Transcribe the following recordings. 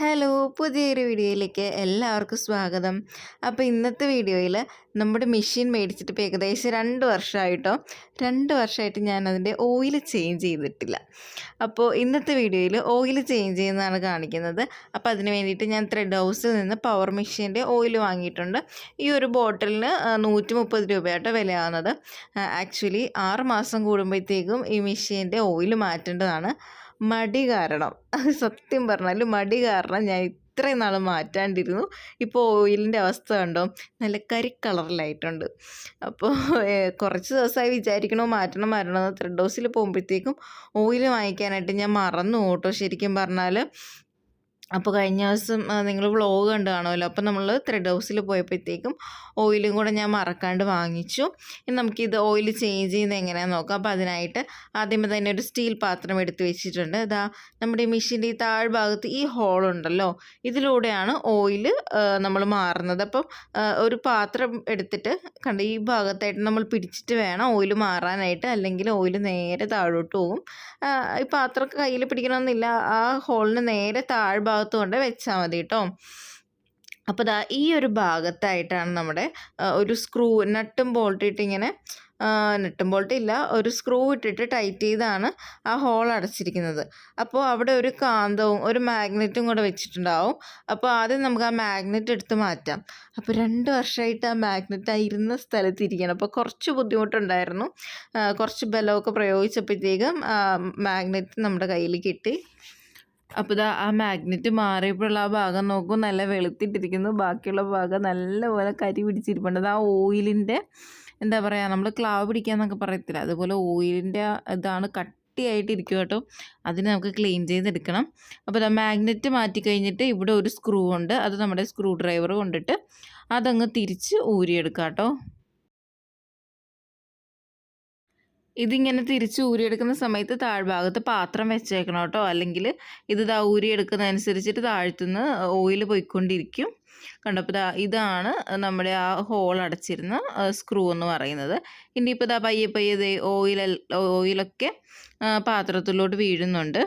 Hello പുതിയൊരു വീഡിയോയിലേക്ക് എല്ലാവർക്കും സ്വാഗതം. അപ്പോൾ ഇന്നത്തെ വീഡിയോയിൽ നമ്മുടെ മെഷീൻ മേടിച്ചിട്ട് ഇപ്പോൾ ഏകദേശം രണ്ട് വർഷമായിട്ടോ രണ്ട് വർഷമായിട്ട് ഞാൻ അതിന്റെ ഓയിൽ ചേഞ്ച് ചെയ്തിട്ടില്ല. അപ്പോൾ ഇന്നത്തെ വീഡിയോയിൽ ഓയിൽ ചേഞ്ച് ചെയ്യുന്നതാണ് കാണിക്കുന്നത്. അപ്പോൾ അതിന് വേണ്ടിയിട്ട് ഞാൻ ത്രെഡ് ഹൗസിൽ നിന്ന് പവർ മെഷീന്റെ ഓയിൽ വാങ്ങിയിട്ടുണ്ട്. ഈ ഒരു ബോട്ടിലിന് നൂറ്റി മുപ്പത് രൂപയാട്ടോ വിലയാവുന്നത്. ആക്ച്വലി ആറ് മാസം കൂടുമ്പോഴത്തേക്കും ഈ മെഷീന്റെ ഓയിൽ മാറ്റേണ്ടതാണ്. മടി കാരണം. സത്യം പറഞ്ഞാൽ മടി കാരണം ഞാൻ ഇത്രയും നാൾ മാറ്റാണ്ടിരുന്നു. ഇപ്പോൾ ഓയിലിന്റെ അവസ്ഥ കണ്ടോ? നല്ല കരി കളറിലായിട്ടുണ്ട് അപ്പോൾ കുറച്ച് ദിവസമായി വിചാരിക്കണോ മാറ്റണം മാറ്റണം ത്രെഡ് ഹൗസിൽ പോകുമ്പോഴത്തേക്കും ഓയിൽ വാങ്ങിക്കാനായിട്ട് ഞാൻ മറന്നു കേട്ടോ ശരിക്കും പറഞ്ഞാൽ അപ്പോൾ കഴിഞ്ഞ ദിവസം നിങ്ങൾ വ്ളോഗ് കണ്ടു കാണുമല്ലോ. അപ്പോൾ നമ്മൾ ത്രെഡ് ഹൗസിൽ പോയപ്പോഴത്തേക്കും ഓയിലും കൂടെ ഞാൻ മറക്കാണ്ട് വാങ്ങിച്ചു. ഇനി നമുക്കിത് ഓയിൽ ചേഞ്ച് ചെയ്യുന്നത് എങ്ങനെയാണെന്ന് നോക്കാം. അപ്പോൾ അതിനായിട്ട് ആദ്യമേ തന്നെ ഒരു സ്റ്റീൽ പാത്രം എടുത്ത് വെച്ചിട്ടുണ്ട്. ഇതാ നമ്മുടെ മെഷീന്റെ ഈ താഴ്ഭാഗത്ത് ഈ ഹോളുണ്ടല്ലോ ഇതിലൂടെയാണ് ഓയിൽ നമ്മൾ മാറുന്നത്. അപ്പം ഒരു പാത്രം എടുത്തിട്ട് കണ്ട ഈ ഭാഗത്തായിട്ട് നമ്മൾ പിടിച്ചിട്ട് വേണം ഓയിൽ മാറാനായിട്ട്. അല്ലെങ്കിൽ ഓയിൽ നേരെ താഴോട്ട് പോകും. ഈ പാത്രമൊക്കെ കയ്യിൽ പിടിക്കണമെന്നില്ല. ആ ഹോളിന് നേരെ താഴ്ഭാഗത്ത് കൊണ്ട് വെച്ചാൽ മതി കേട്ടോ അപ്പോൾ ദാ ഈ ഒരു ഭാഗത്തായിട്ടാണ് നമ്മുടെ ഒരു സ്ക്രൂ നട്ടും ബോൾട്ടിട്ട് ഇങ്ങനെ നട്ടും ബോൾട്ടില്ല ഒരു സ്ക്രൂ ഇട്ടിട്ട് ടൈറ്റ് ചെയ്താണ് ആ ഹോൾ അടച്ചിരിക്കുന്നത്. അപ്പോൾ അവിടെ ഒരു കാന്തവും ഒരു മാഗ്നറ്റും കൂടെ വെച്ചിട്ടുണ്ടാവും. അപ്പോൾ ആദ്യം നമുക്ക് ആ മാഗ്നറ്റ് എടുത്ത് മാറ്റാം. അപ്പോൾ രണ്ട് വർഷമായിട്ട് ആ മാഗ്നറ്റ് ആ ഇരുന്ന സ്ഥലത്ത് ഇരിക്കണം. അപ്പോൾ കുറച്ച് ബുദ്ധിമുട്ടുണ്ടായിരുന്നു. കുറച്ച് ബലമൊക്കെ പ്രയോഗിച്ചപ്പോഴത്തേക്കും മാഗ്നറ്റ് നമ്മുടെ കയ്യിൽ കിട്ടി. അപ്പോൾ ഇതാ ആ മാഗ്നറ്റ് മാറിയപ്പോഴുള്ള ആ ഭാഗം നോക്കും നല്ല വെളുത്തിട്ടിരിക്കുന്നു. ബാക്കിയുള്ള ഭാഗം നല്ലപോലെ കരി പിടിച്ചിരിപ്പുണ്ട്. അത് ആ ഓയിലിന്റെ എന്താ പറയുക നമ്മൾ ക്ലാവ് പിടിക്കാന്നൊക്കെ പറയത്തില്ല? അതുപോലെ ഓയിലിന്റെ ഇതാണ് കട്ടിയായിട്ടിരിക്കും കേട്ടോ. അതിനെ നമുക്ക് ക്ലീൻ ചെയ്തെടുക്കണം. അപ്പോൾ മാഗ്നറ്റ് മാറ്റി കഴിഞ്ഞിട്ട് ഇവിടെ ഒരു സ്ക്രൂ ഉണ്ട്. അത് നമ്മുടെ സ്ക്രൂ ഡ്രൈവർ കൊണ്ടിട്ട് അതങ്ങ് തിരിച്ച് ഊരിയെടുക്കാം കേട്ടോ. ഇതിങ്ങനെ തിരിച്ച് ഊരിയെടുക്കുന്ന സമയത്ത് താഴ്ഭാഗത്ത് പാത്രം വെച്ചേക്കണം കേട്ടോ. അല്ലെങ്കിൽ ഇത് ദാ ഊരിയെടുക്കുന്നതനുസരിച്ചിട്ട് താഴ്ത്തുനിന്ന് ഓയിൽ പോയിക്കൊണ്ടിരിക്കും. കണ്ടപ്പോൾ ഇതാണ് നമ്മുടെ ആ ഹോൾ അടച്ചിരുന്ന സ്ക്രൂ എന്ന് പറയുന്നത്. ഇനിയിപ്പോൾ ഇതാ പയ്യെ പയ്യെ ഓയിൽ ഓയിലൊക്കെ പാത്രത്തിലോട്ട് വീഴുന്നുണ്ട്.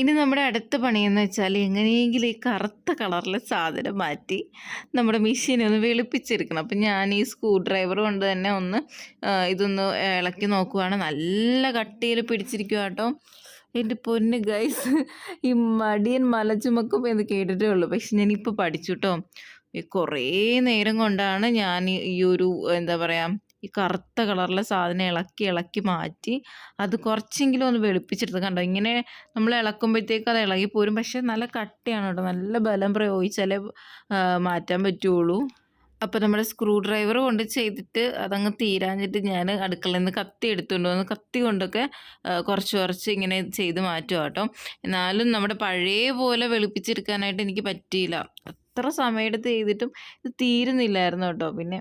ഇനി നമ്മുടെ അടുത്ത പണിയെന്ന് വെച്ചാൽ എങ്ങനെയെങ്കിലും ഈ കറുത്ത കളറിൽ സാധനം മാറ്റി നമ്മുടെ മെഷീനെ ഒന്ന് വെളുപ്പിച്ചെടുക്കണം. അപ്പം ഞാൻ ഈ സ്ക്രൂ ഡ്രൈവർ കൊണ്ട് തന്നെ ഒന്ന് ഇതൊന്ന് ഇളക്കി നോക്കുവാണ്. നല്ല കട്ടിയിൽ പിടിച്ചിരിക്കുക കേട്ടോ. എന്റെ പൊന്ന് ഗൈസ് ഈ മടിയൻ മല ചുമക്കും എന്ന് കേട്ടിട്ടേ ഉള്ളൂ. പക്ഷെ ഞാനിപ്പോൾ പഠിച്ചു കേട്ടോ. കുറേ നേരം കൊണ്ടാണ് ഞാൻ ഈ ഒരു എന്താ പറയുക ഈ കറുത്ത കളറിലെ സാധനം ഇളക്കി ഇളക്കി മാറ്റി അത് കുറച്ചെങ്കിലും ഒന്ന് വെളുപ്പിച്ചെടുത്ത് കണ്ടോ? ഇങ്ങനെ നമ്മൾ ഇളക്കുമ്പോഴത്തേക്ക് അത് ഇളകി പോരും. പക്ഷേ നല്ല കട്ടിയാണ് കേട്ടോ. നല്ല ബലം പ്രയോഗിച്ചാലേ മാറ്റാൻ പറ്റുള്ളൂ. അപ്പോൾ നമ്മുടെ സ്ക്രൂ ഡ്രൈവർ കൊണ്ട് ചെയ്തിട്ട് അതങ്ങ് തീരാഞ്ഞിട്ട് ഞാൻ അടുക്കളയിൽ നിന്ന് കത്തി എടുത്തുകൊണ്ട് വന്ന് കത്തി കൊണ്ടൊക്കെ കുറച്ച് കുറച്ച് ഇങ്ങനെ ചെയ്ത് മാറ്റുക കേട്ടോ. എന്നാലും നമ്മുടെ പഴയ പോലെ വെളുപ്പിച്ചെടുക്കാനായിട്ട് എനിക്ക് പറ്റിയില്ല. എത്ര സമയമെടുത്ത് ചെയ്തിട്ടും ഇത് തീരുന്നില്ലായിരുന്നു കേട്ടോ. പിന്നെ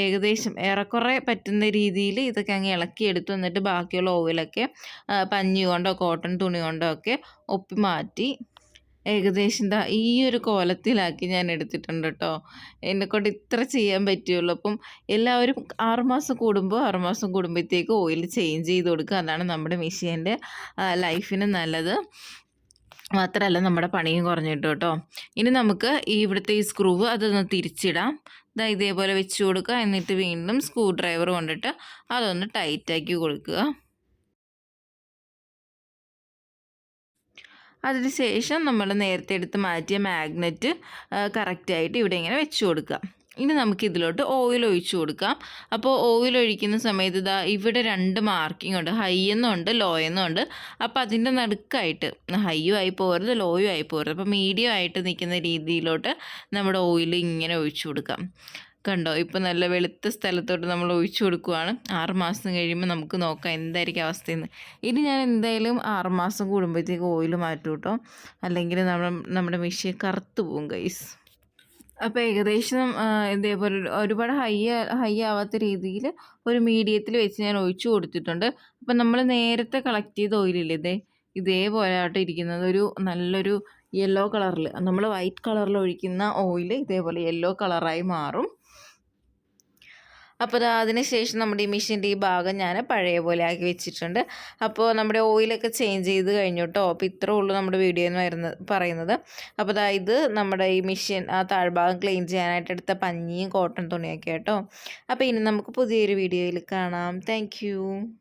ഏകദേശം ഏറെക്കുറെ പറ്റുന്ന രീതിയിൽ ഇതൊക്കെ അങ്ങ് ഇളക്കി എടുത്തു എന്നിട്ട് ബാക്കിയുള്ള ഓയിലൊക്കെ പഞ്ഞി കൊണ്ടോ കോട്ടൺ തുണി കൊണ്ടോ ഒക്കെ ഒപ്പി മാറ്റി ഏകദേശം എന്താ ഈ ഒരു കോലത്തിലാക്കി ഞാൻ എടുത്തിട്ടുണ്ട് കേട്ടോ. എന്നെക്കൊണ്ട് ഇത്ര ചെയ്യാൻ പറ്റുള്ളൂ. അപ്പം എല്ലാവരും ആറുമാസം കൂടുമ്പോൾ ആറുമാസം കൂടുമ്പോഴത്തേക്ക് ഓയിൽ ചേഞ്ച് ചെയ്ത് കൊടുക്കുക. അതാണ് നമ്മുടെ മെഷീന്റെ ലൈഫിന് നല്ലത്. മാത്രമല്ല നമ്മുടെ പണിയും കുറഞ്ഞിട്ടു കേട്ടോ. ഇനി നമുക്ക് ഈ ഇവിടുത്തെ ഈ സ്ക്രൂവ് അതൊന്ന് തിരിച്ചിടാം. ഇതാ ഇതേപോലെ വെച്ച് കൊടുക്കുക. എന്നിട്ട് വീണ്ടും സ്ക്രൂ ഡ്രൈവർ കൊണ്ടിട്ട് അതൊന്ന് ടൈറ്റാക്കി കൊടുക്കുക. അതിനുശേഷം നമ്മൾ നേരത്തെ എടുത്ത് മാറ്റിയ മാഗ്നറ്റ് കറക്റ്റായിട്ട് ഇവിടെ ഇങ്ങനെ വെച്ച് കൊടുക്കുക. ഇനി നമുക്ക് ഇതിലോട്ട് ഓയിൽ ഒഴിച്ചു കൊടുക്കാം. അപ്പോൾ ഓയിൽ ഒഴിക്കുന്ന സമയത്ത് ഇതാ ഇവിടെ രണ്ട് മാർക്കിംഗ് ഉണ്ട്. ഹൈ എന്നുണ്ട് ലോ എന്നുണ്ട്. അപ്പോൾ അതിന്റെ നടുക്കായിട്ട് ഹൈയും ആയി പോകരുത് ലോയും ആയി പോകരുത്. അപ്പോൾ മീഡിയം ആയിട്ട് നിൽക്കുന്ന രീതിയിലോട്ട് നമ്മുടെ ഓയിൽ ഇങ്ങനെ ഒഴിച്ചു കൊടുക്കാം. കണ്ടോ? ഇപ്പോൾ നല്ല വെളുത്ത സ്ഥലത്തോട്ട് നമ്മൾ ഒഴിച്ചു കൊടുക്കുവാണ്. ആറുമാസം കഴിയുമ്പോൾ നമുക്ക് നോക്കാം എന്തായിരിക്കും അവസ്ഥയെന്ന്. ഇനി ഞാൻ എന്തായാലും ആറുമാസം കൂടുമ്പോഴത്തേക്ക് ഓയിൽ മാറ്റും കേട്ടോ അല്ലെങ്കിൽ നമ്മൾ നമ്മുടെ മെഷീൻ കറുത്ത് പോകും ഗൈസ് അപ്പോൾ ഏകദേശം ഇതേപോലെ ഒരുപാട് ഹൈ ഹൈ ആവാത്ത രീതിയിൽ ഒരു മീഡിയത്തിൽ വെച്ച് ഞാൻ ഒഴിച്ചു കൊടുത്തിട്ടുണ്ട്. അപ്പം നമ്മൾ നേരത്തെ കളക്ട് ചെയ്ത ഓയിലില്ലേ ഇതേ ഇതേപോലെ ആട്ടോ ഇരിക്കുന്നത്. ഒരു നല്ലൊരു യെല്ലോ കളറിൽ നമ്മൾ വൈറ്റ് കളറിൽ ഒഴിക്കുന്ന ഓയിൽ ഇതേപോലെ യെല്ലോ കളറായി മാറും. അപ്പോൾ അതിന് ശേഷം നമ്മുടെ ഈ മെഷീന്റെ ഈ ഭാഗം ഞാൻ പഴയ പോലെ ആക്കി വെച്ചിട്ടുണ്ട്. അപ്പോൾ നമ്മുടെ ഓയിലൊക്കെ ചേഞ്ച് ചെയ്ത് കഴിഞ്ഞു കേട്ടോ അപ്പോൾ ഇത്രേ ഉള്ളൂ നമ്മുടെ വീഡിയോ എന്ന് വരുന്നത് പറയുന്നത്. അപ്പോൾ അതായത് നമ്മുടെ ഈ മെഷീൻ ആ താഴ്ഭാഗം ക്ലീൻ ചെയ്യാനായിട്ട് എടുത്ത പഞ്ഞിയും കോട്ടൺ തുണിയൊക്കെ കേട്ടോ അപ്പോൾ ഇനി നമുക്ക് പുതിയൊരു വീഡിയോയിൽ കാണാം. താങ്ക്